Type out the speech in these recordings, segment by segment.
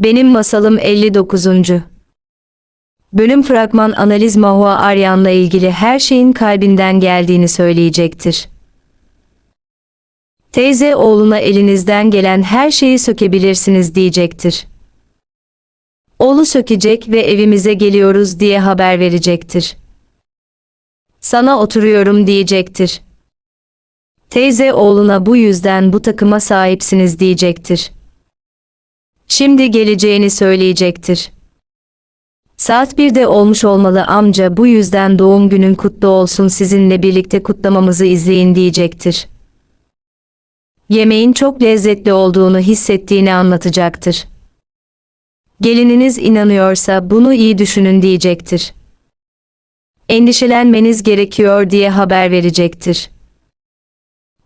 Benim Masalım 59. Bölüm fragman analiz Mahua Aryan'la ilgili her şeyin kalbinden geldiğini söyleyecektir. Teyze oğluna elinizden gelen her şeyi sökebilirsiniz diyecektir. Oğlu sökecek ve evimize geliyoruz diye haber verecektir. Sana oturuyorum diyecektir. Teyze oğluna bu yüzden bu takıma sahipsiniz diyecektir. Şimdi geleceğini söyleyecektir. Saat 1'de olmuş olmalı amca bu yüzden doğum günün kutlu olsun sizinle birlikte kutlamamızı izleyin diyecektir. Yemeğin çok lezzetli olduğunu hissettiğini anlatacaktır. Gelininiz inanıyorsa bunu iyi düşünün diyecektir. Endişelenmeniz gerekiyor diye haber verecektir.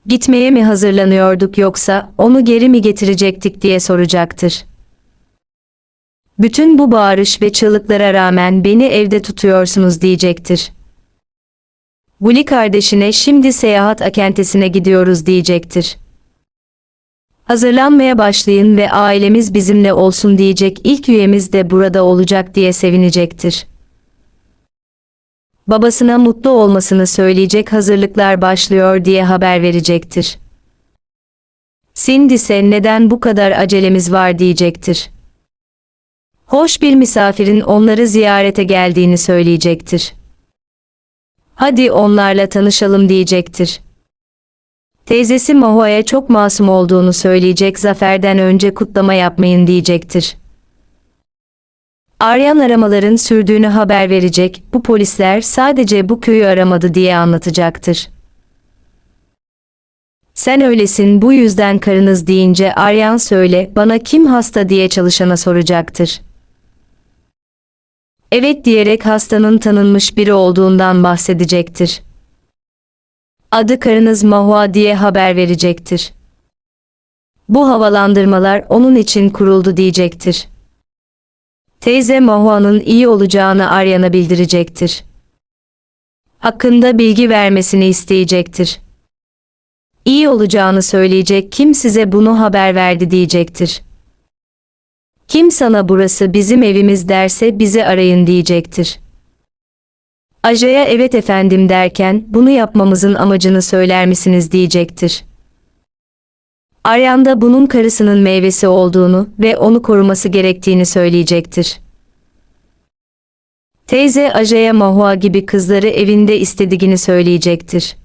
Gitmeye mi hazırlanıyorduk yoksa onu geri mi getirecektik diye soracaktır. Bütün bu bağırış ve çığlıklara rağmen beni evde tutuyorsunuz diyecektir. Guli kardeşine şimdi seyahat akentesine gidiyoruz diyecektir. Hazırlanmaya başlayın ve ailemiz bizimle olsun diyecek ilk üyemiz de burada olacak diye sevinecektir. Babasına mutlu olmasını söyleyecek hazırlıklar başlıyor diye haber verecektir. Cindy ise neden bu kadar acelemiz var diyecektir. Hoş bir misafirin onları ziyarete geldiğini söyleyecektir. Hadi onlarla tanışalım diyecektir. Teyzesi Mahoa'ya çok masum olduğunu söyleyecek zaferden önce kutlama yapmayın diyecektir. Arayan aramaların sürdüğünü haber verecek, bu polisler sadece bu köyü aramadı diye anlatacaktır. Sen öylesin bu yüzden karınız deyince Aryan söyle bana kim hasta diye çalışana soracaktır. Evet diyerek hastanın tanınmış biri olduğundan bahsedecektir. Adı karınız Mahua diye haber verecektir. Bu havalandırmalar onun için kuruldu diyecektir. Teyze Mahua'nın iyi olacağını Aryan'a bildirecektir. Hakkında bilgi vermesini isteyecektir. İyi olacağını söyleyecek kim size bunu haber verdi diyecektir. Kim sana burası bizim evimiz derse bizi arayın diyecektir. Ajaya evet efendim derken bunu yapmamızın amacını söyler misiniz diyecektir. Aryan da bunun karısının meyvesi olduğunu ve onu koruması gerektiğini söyleyecektir. Teyze Ajaya Mahua gibi kızları evinde istediğini söyleyecektir.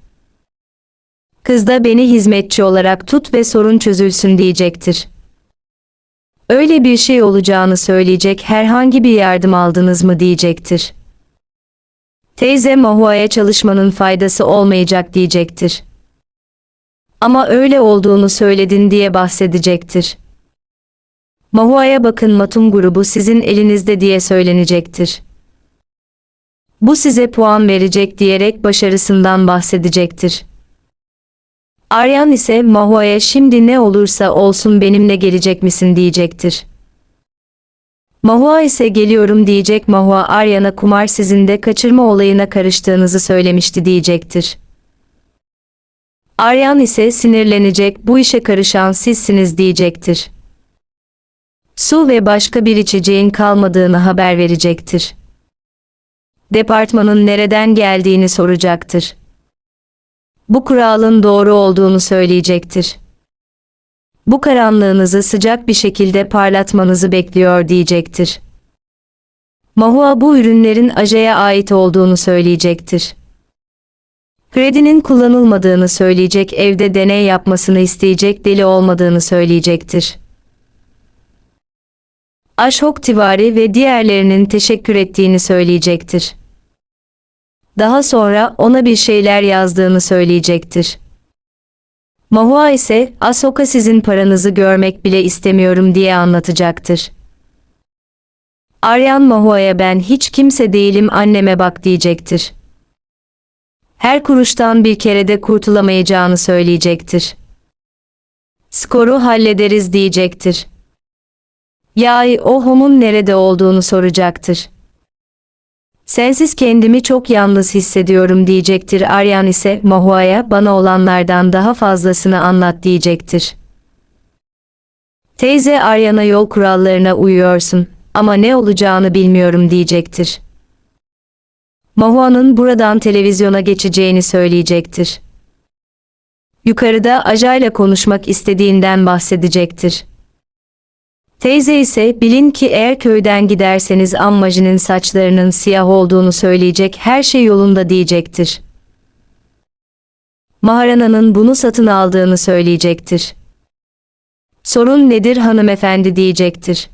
Kız da beni hizmetçi olarak tut ve sorun çözülsün diyecektir. Öyle bir şey olacağını söyleyecek herhangi bir yardım aldınız mı diyecektir. Teyze Mahua'ya çalışmanın faydası olmayacak diyecektir. Ama öyle olduğunu söyledin diye bahsedecektir. Mahua'ya bakın Matum grubu sizin elinizde diye söylenecektir. Bu size puan verecek diyerek başarısından bahsedecektir. Aryan ise Mahua'ya şimdi ne olursa olsun benimle gelecek misin diyecektir. Mahua ise geliyorum diyecek Mahua Aryan'a kumar sizin de kaçırma olayına karıştığınızı söylemişti diyecektir. Aryan ise sinirlenecek bu işe karışan sizsiniz diyecektir. Su ve başka bir içeceğin kalmadığını haber verecektir. Departmanın nereden geldiğini soracaktır. Bu kuralın doğru olduğunu söyleyecektir. Bu karanlığınızı sıcak bir şekilde parlatmanızı bekliyor diyecektir. Mahua bu ürünlerin Aja'ya ait olduğunu söyleyecektir. Kredinin kullanılmadığını söyleyecek evde deney yapmasını isteyecek deli olmadığını söyleyecektir. Aşok Tivari ve diğerlerinin teşekkür ettiğini söyleyecektir. Daha sonra ona bir şeyler yazdığını söyleyecektir. Mahua ise Asoka sizin paranızı görmek bile istemiyorum diye anlatacaktır. Aryan Mahua'ya ben hiç kimse değilim anneme bak diyecektir. Her kuruştan bir kerede kurtulamayacağını söyleyecektir. Skoru hallederiz diyecektir. Yay o homun nerede olduğunu soracaktır. Sensiz kendimi çok yalnız hissediyorum diyecektir Aryan ise Mahua'ya bana olanlardan daha fazlasını anlat diyecektir. Teyze Arya'na yol kurallarına uyuyorsun ama ne olacağını bilmiyorum diyecektir. Mahua'nın buradan televizyona geçeceğini söyleyecektir. Yukarıda Aja'yla konuşmak istediğinden bahsedecektir. Teyze ise bilin ki eğer köyden giderseniz Ammacı'nın saçlarının siyah olduğunu söyleyecek her şey yolunda diyecektir. Maharana'nın bunu satın aldığını söyleyecektir. Sorun nedir hanımefendi diyecektir.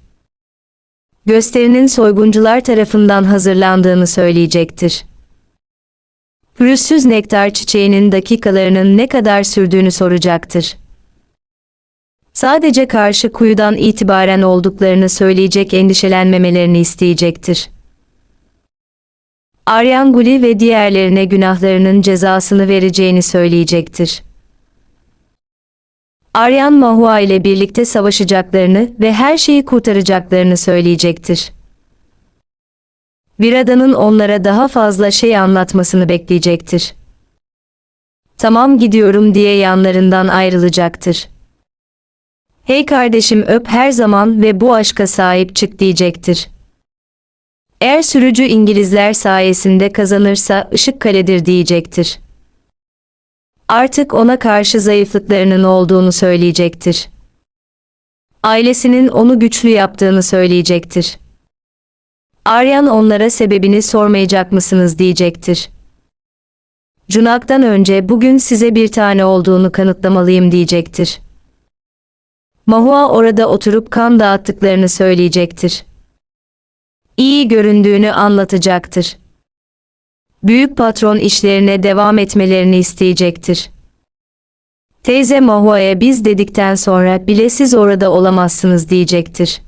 Gösterinin soyguncular tarafından hazırlandığını söyleyecektir. Pürüzsüz nektar çiçeğinin dakikalarının ne kadar sürdüğünü soracaktır. Sadece karşı kuyudan itibaren olduklarını söyleyecek endişelenmemelerini isteyecektir. Aryan Guli ve diğerlerine günahlarının cezasını vereceğini söyleyecektir. Aryan Mahua ile birlikte savaşacaklarını ve her şeyi kurtaracaklarını söyleyecektir. Virada'nın onlara daha fazla şey anlatmasını bekleyecektir. Tamam gidiyorum diye yanlarından ayrılacaktır. Hey kardeşim öp her zaman ve bu aşka sahip çık diyecektir. Eğer sürücü İngilizler sayesinde kazanırsa ışık kaledir diyecektir. Artık ona karşı zayıflıklarının olduğunu söyleyecektir. Ailesinin onu güçlü yaptığını söyleyecektir. Aryan onlara sebebini sormayacak mısınız diyecektir. Cunak'tan önce bugün size bir tane olduğunu kanıtlamalıyım diyecektir. Mahua orada oturup kan dağıttıklarını söyleyecektir. İyi göründüğünü anlatacaktır. Büyük patron işlerine devam etmelerini isteyecektir. Teyze Mahua'ya biz dedikten sonra bile siz orada olamazsınız diyecektir.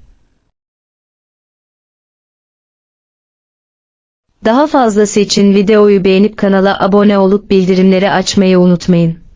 Daha fazlası için videoyu beğenip kanala abone olup bildirimleri açmayı unutmayın.